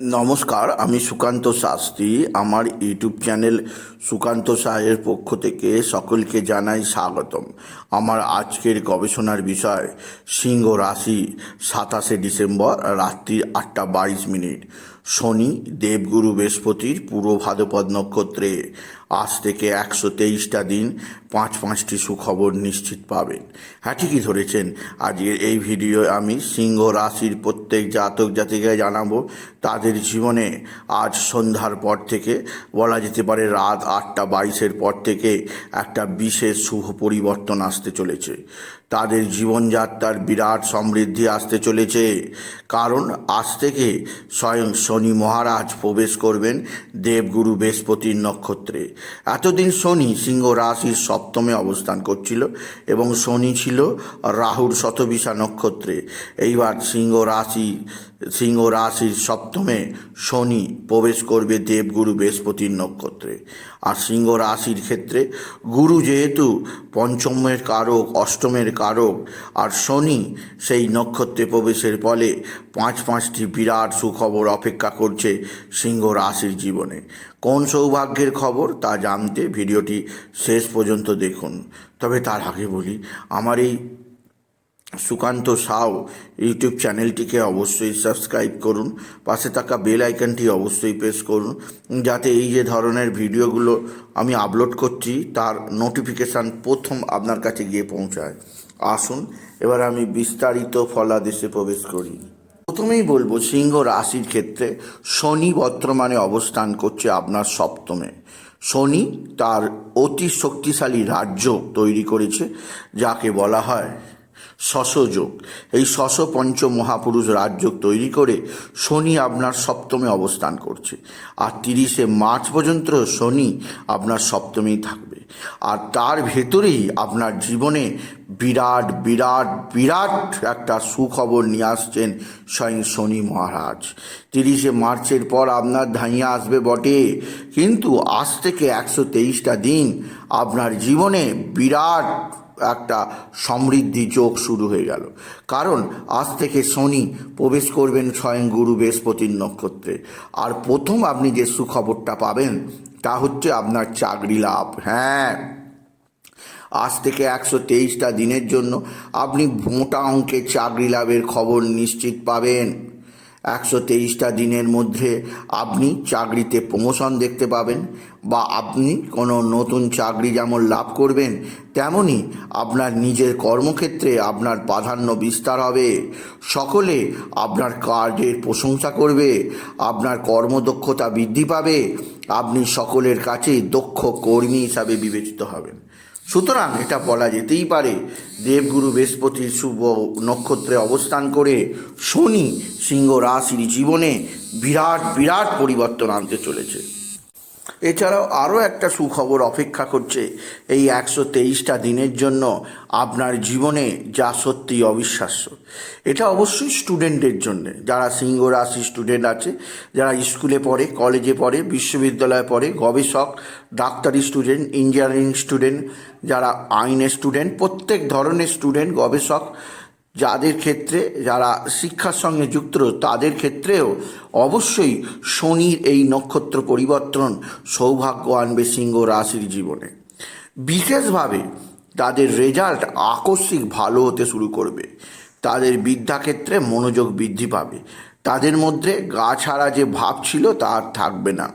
নমস্কার, আমি সুকান্ত শাস্ত্রী। আমার ইউটিউব চ্যানেল সুকান্ত সাহের পক্ষ থেকে সকলকে জানাই স্বাগতম। আমার আজকের গবেষণার বিষয়, সিংহ রাশি, সাতাশে ডিসেম্বর, রাত্রি আটটা বাইশ মিনিট। শনি দেবগুরু বৃহস্পতির পূর্ব ভাদ্রপদ নক্ষত্রে আজ থেকে একশো তেইশটা দিন পাঁচ পাঁচটি সুখবর নিশ্চিত পাবেন। হ্যাঁ ঠিকই ধরেছেন। আজকের এই ভিডিও আমি সিংহ রাশির প্রত্যেক জাতক জাতিকে জানাব। তাদের জীবনে আজ সন্ধ্যার পর থেকে, বলা যেতে পারে রাত আটটা বাইশের পর থেকে একটা বিশেষ শুভ পরিবর্তন আসতে চলেছে। তাদের জীবনযাত্রার বিরাট সমৃদ্ধি আসতে চলেছে। কারণ আজ থেকে স্বয়ং শনি মহারাজ প্রবেশ করবেন দেবগুরু বৃহস্পতির নক্ষত্রে। এতদিন শনি সিংহ রাশির সপ্তমে অবস্থান করছিল এবং শনি ছিল রাহুর শতবিশা নক্ষত্রে। এইবার সিংহ রাশি সিংহ রাশির সপ্তমে শনি প্রবেশ করবে দেবগুরু বৃহস্পতির নক্ষত্রে। আর সিংহ রাশির ক্ষেত্রে গুরু যেহেতু পঞ্চমের কারক, অষ্টমের কারক, আর শনি সেই নক্ষত্রে প্রবেশের ফলে পাঁচ পাঁচটি বিরাট সুখবর অপেক্ষা করছে সিংহ রাশির জীবনে। কোন সৌভাগ্যের খবর তা জানতে ভিডিওটি শেষ পর্যন্ত দেখুন। তবে তার আগে বলি, আমার এই সুকান্ত সাউ ইউটিউব চ্যানেলটিকে অবশ্যই সাবস্ক্রাইব করুন। পাশে থাকা বেল আইকনটি অবশ্যই প্রেস করুন। যাতে এই যে ধরনের ভিডিওগুলো আমি আপলোড করছি, তার নোটিফিকেশান প্রথম আপনার কাছে গিয়ে পৌঁছায়। আসুন, এবার আমি বিস্তারিত ফলাদেশে প্রবেশ করি। প্রথমেই বলব, সিংহ রাশির ক্ষেত্রে শনি বর্তমানে অবস্থান করছে আপনার সপ্তমে। শনি তার অতি শক্তিশালী রাজ্য তৈরি করেছে, যাকে বলা হয় শশযোগ। এই শশ পঞ্চ মহাপুরুষ রাজযোগ তৈরি করে শনি আপনার সপ্তমে অবস্থান করছে। আর তিরিশে মার্চ পর্যন্ত শনি আপনার সপ্তমেই থাকবে। আর তার ভেতরেই আপনার জীবনে বিরাট বিরাট বিরাট একটা সুখবর নিয়ে আসছেন স্বয়ং শনি মহারাজ। তিরিশে মার্চের পর আপনার ধাইয়া আসবে বটে। কিন্তু আজ থেকে একশো তেইশটা দিন আপনার জীবনে বিরাট একটা সমৃদ্ধি যোগ শুরু হয়ে গেল। কারণ আজ থেকে শনি প্রবেশ করবেন স্বয়ং গুরু বৃহস্পতির নক্ষত্রে। আর প্রথম আপনি যে সুখবরটা পাবেন, তা হচ্ছে আপনার চাকরি লাভ। হ্যাঁ। আজ থেকে একশো তেইশটা দিনের জন্য আপনি মোটা অঙ্কের চাকরি লাভের খবর নিশ্চিত পাবেন। একশো তেইশটা দিনের মধ্যে আপনি চাকরিতে প্রমোশন দেখতে পাবেন বা আপনি কোনো নতুন চাকরি যেমন লাভ করবেন, তেমনি আপনার নিজের কর্মক্ষেত্রে আপনার প্রাধান্য বিস্তার হবে। সকলে আপনার কাজের প্রশংসা করবে, আপনার কর্মদক্ষতা বৃদ্ধি পাবে, আপনি সকলের কাছেই দক্ষ কর্মী হিসাবে বিবেচিত হবেন। সুতরাং এটা বলা যেতেই পারে, দেবগুরু বৃহস্পতির শুভ নক্ষত্রে অবস্থান করে শনি সিংহ রাশির জীবনে বিরাট বিরাট পরিবর্তন আনতে চলেছে। এছাড়াও আরও একটা সুখবর অপেক্ষা করছে এই একশো তেইশটা দিনের জন্য আপনার জীবনে যা সত্যি অবিশ্বাস্য। এটা অবশ্যই স্টুডেন্টের জন্য। যারা সিংহ রাশি স্টুডেন্ট আছে, যারা স্কুলে পড়ে, কলেজে পড়ে, বিশ্ববিদ্যালয়ে পড়ে, গবেষক, ডাক্তারি স্টুডেন্ট, ইঞ্জিনিয়ারিং স্টুডেন্ট, যারা আইনের স্টুডেন্ট, প্রত্যেক ধরনের স্টুডেন্ট, গবেষক যাদের ক্ষেত্রে, যারা শিক্ষার সঙ্গে যুক্ত তাদের ক্ষেত্রেও অবশ্যই শনির এই নক্ষত্র পরিবর্তন সৌভাগ্য আনবে সিংহ রাশির জীবনে। বিশেষভাবে তাদের রেজাল্ট আকস্মিক ভালো হতে শুরু করবে। তাদের বিদ্যাক্ষেত্রে মনোযোগ বৃদ্ধি পাবে। তাদের মধ্যে গা ছাড়া যে ভাব ছিল তা আর থাকবে না।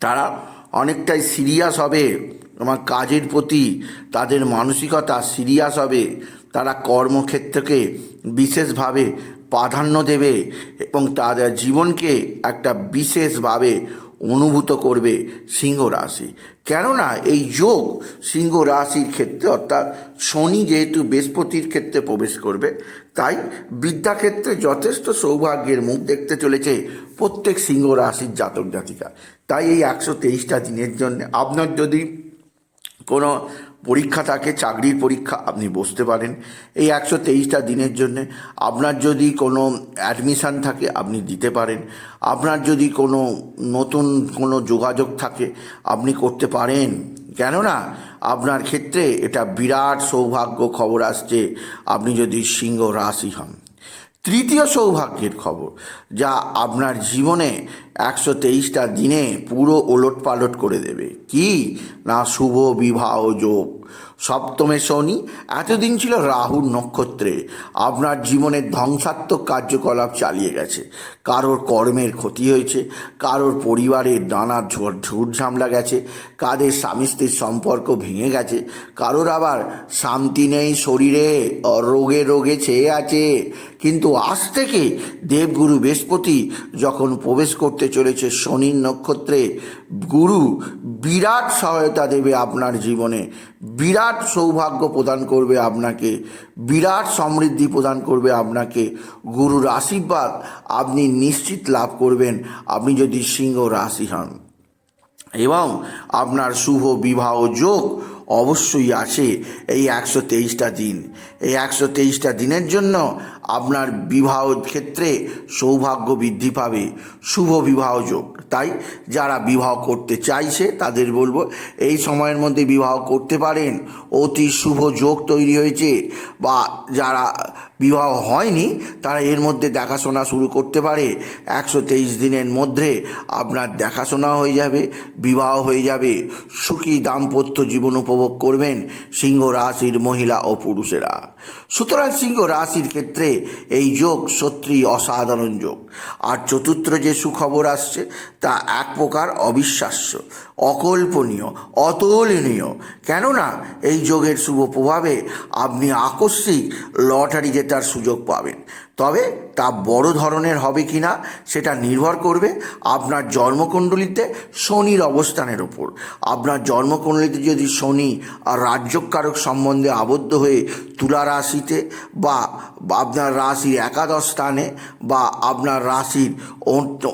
তারা অনেকটাই সিরিয়াস হবে। তোমার কাজের প্রতি তাদের মানসিকতা সিরিয়াস হবে। তারা কর্মক্ষেত্রকে বিশেষভাবে প্রাধান্য দেবে এবং তাদের জীবনকে একটা বিশেষভাবে অনুভূত করবে সিংহ রাশি। কেননা এই যোগ সিংহ রাশির ক্ষেত্রে অর্থাৎ শনি যেহেতু বৃহস্পতির ক্ষেত্রে প্রবেশ করবে, তাই বিদ্যাক্ষেত্রে যথেষ্ট সৌভাগ্যের মুখ দেখতে চলেছে প্রত্যেক সিংহ রাশির জাতক জাতিকা। তাই এই একশো তেইশটা দিনের জন্য আপনার যদি কোনো পরীক্ষা থাকে, চাকরির পরীক্ষা, আপনি বসতে পারেন। এই একশো তেইশটা দিনের জন্যে আপনার যদি কোনো অ্যাডমিশান থাকে, আপনি দিতে পারেন। আপনার যদি কোনো নতুন কোনো যোগাযোগ থাকে, আপনি করতে পারেন। কেননা, আপনার ক্ষেত্রে এটা বিরাট সৌভাগ্য খবর আসছে, আপনি যদি সিংহ রাশি হন। তৃতীয় সৌভাগ্যের খবর, যা আপনার জীবনে একশো তেইশটা দিনে পুরো ওলট পালট করে দেবে। কি? না শুভ, বিবাহ, যোগ। সপ্তমে শনি, এতদিন ছিল রাহুর নক্ষত্রে। আপনার জীবনের ধ্বংসাত্মক কার্যকলাপ চালিয়ে গেছে। কারোর কর্মের ক্ষতি হয়েছে, কারোর পরিবারের নানা ঝুট ঝামলা গেছে, কাদের স্বামী স্ত্রীর সম্পর্ক ভেঙে গেছে, কারোর আবার শান্তি নেই শরীরে, রোগে রোগে ছেয়ে আছে। কিন্তু আজ থেকে দেবগুরু বৃহস্পতি যখন প্রবেশ করতে চলেছে শনির নক্ষত্রে, গুরু বিরাট সহায়তা দেবে আপনার জীবনে। বিরাট সৌভাগ্য প্রদান করবে আপনাকে, বিরাট সমৃদ্ধি প্রদান করবে আপনাকে, গুরুর আশীর্বাদ আপনি নিশ্চিত লাভ করবেন, আপনি যদি সিংহ রাশি হন। এবং আপনার শুভ বিবাহ যোগ অবশ্যই আছে এই একশো তেইশটা দিন। এই একশো তেইশটা দিনের জন্য আপনার বিবাহ ক্ষেত্রে সৌভাগ্য বৃদ্ধি পাবে। শুভ বিবাহ যোগ। তাই যারা বিবাহ করতে চাইছে, তাদের বলব, এই সময়ের মধ্যে বিবাহ করতে পারেন। অতি শুভ যোগ তৈরি হয়েছে বা যারা বিবাহ হয়নি, তারা এর মধ্যে দেখাশোনা শুরু করতে পারে। একশো তেইশ দিনের মধ্যে আপনার দেখাশোনা হয়ে যাবে, বিবাহ হয়ে যাবে। সুখী দাম্পত্য জীবন উপভোগ করবেন সিংহ রাশির মহিলা ও পুরুষেরা। সুতরাং সিংহ রাশির ক্ষেত্রে এই যোগ সত্যি অসাধারণ যোগ। আর চতুর্থ যে সুখবর আসছে, তা এক প্রকার অবিশ্বাস্য, অকল্পনীয়, অতুলনীয়। কেননা এই যোগের শুভ প্রভাবে আপনি আকস্মিক লটারি জেতার সুযোগ পাবেন। তবে তা বড় ধরনের হবে কি না সেটা নির্ভর করবে আপনার জন্মকুণ্ডলিতে শনির অবস্থানের ওপর আপনার জন্মকুণ্ডলিতে যদি শনি আর রাজ্যকারক সম্বন্ধে আবদ্ধ হয়ে তুলা রাশিতে বা আপনার রাশির একাদশ স্থানে বা আপনার রাশির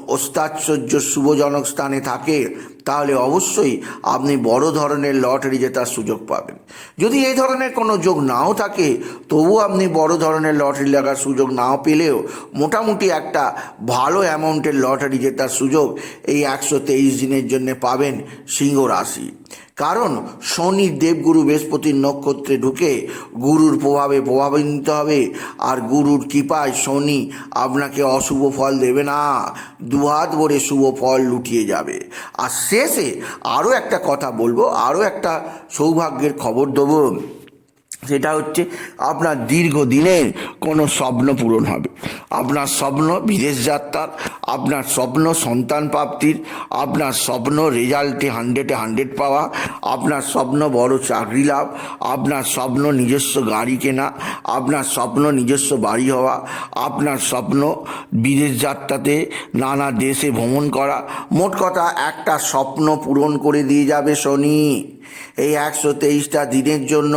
অস্তাচর্য শুভজনক স্থানে থাকে, তাহলে অবশ্যই আপনি বড় ধরনের লটারি জেতার সুযোগ পাবেন। যদি এই ধরনের কোনো যোগ নাও থাকে তবু আপনি বড় ধরনের লটারি লাগার সুযোগ নাও পেলেও মোটামুটি একটা ভালো অ্যামাউন্টের লটারি জেতার সুযোগ এই একশো তেইশ দিনের জন্য পাবেন সিংহ রাশি। কারণ শনি দেবগুরু বৃহস্পতির নক্ষত্রে ঢুকে গুরুর প্রভাবে প্রভাবিত হবে আর গুরুর কৃপায় শনি আপনাকে অশুভ ফল দেবে না, দুহাত ভরে শুভ ফল লুটিয়ে যাবে। আর শেষে আরও একটা কথা বলব, আরও একটা সৌভাগ্যের খবর দেবো। সেটা হচ্ছে আপনার দীর্ঘদিনের কোনো স্বপ্ন পূরণ হবে। আপনার স্বপ্ন বিদেশ যাত্রার, আপনার স্বপ্ন সন্তান প্রাপ্তির, আপনার স্বপ্ন রেজাল্টে হান্ড্রেডে হান্ড্রেড পাওয়া, আপনার স্বপ্ন বড় চাকরি লাভ, আপনার স্বপ্ন নিজস্ব গাড়ি কেনা, আপনার স্বপ্ন নিজস্ব বাড়ি হওয়া, আপনার স্বপ্ন বিদেশ যাত্রাতে নানা দেশে ভ্রমণ করা, মোট কথা একটা স্বপ্ন পূরণ করে দিয়ে যাবে শনি। এই একশো তেইশটা দিনের জন্য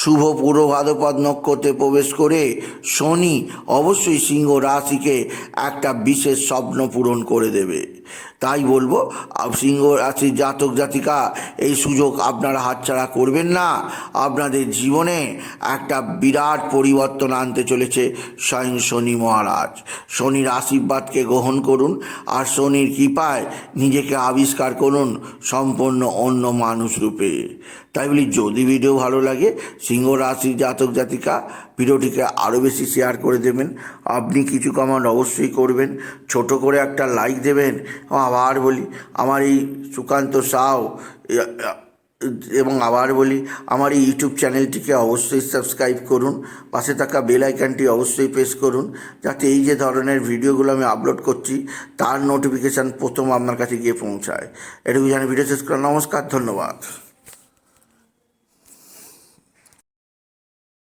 শুভ পূর্ব ভাদ্রপদ নক্ষত্রে প্রবেশ করে শনি অবশ্যই সিংহ রাশিকে একটা বিশেষ স্বপ্ন পূরণ করে দেবে। তাই বলব সিংহ রাশির জাতক জাতিকা, এই সুযোগ আপনারা হাতছাড়া করবেন না। আপনাদের জীবনে একটা বিরাট পরিবর্তন আনতে চলেছে স্বয়ং শনি মহারাজ। শনির আশীর্বাদকে গ্রহণ করুন আর শনির কৃপায় নিজেকে আবিষ্কার করুন সম্পূর্ণ অন্য মানুষ রূপে। তাই বলি, যদি ভিডিও ভালো লাগে, সিংহ রাশি জাতক জাতিকা, ভিডিওটিকে আরও বেশি শেয়ার করে দেবেন। আপনি কিছু কমেন্ট অবশ্যই করবেন। ছোট করে একটা লাইক দেবেন। আবার বলি, আমার এই সুকান্ত এ- এবং আবার বলি, আমার এই ইউটিউব চ্যানেলটিকে অবশ্যই সাবস্ক্রাইব করুন। পাশে থাকা বেল আইকনটি অবশ্যই প্রেস করুন, যাতে এই যে ধরনের ভিডিওগুলো আমি আপলোড করছি, তার নোটিফিকেশান প্রথম আপনার কাছে গিয়ে পৌঁছায়। এটুকু জানি ভিডিও শেষ করা নমস্কার, ধন্যবাদ।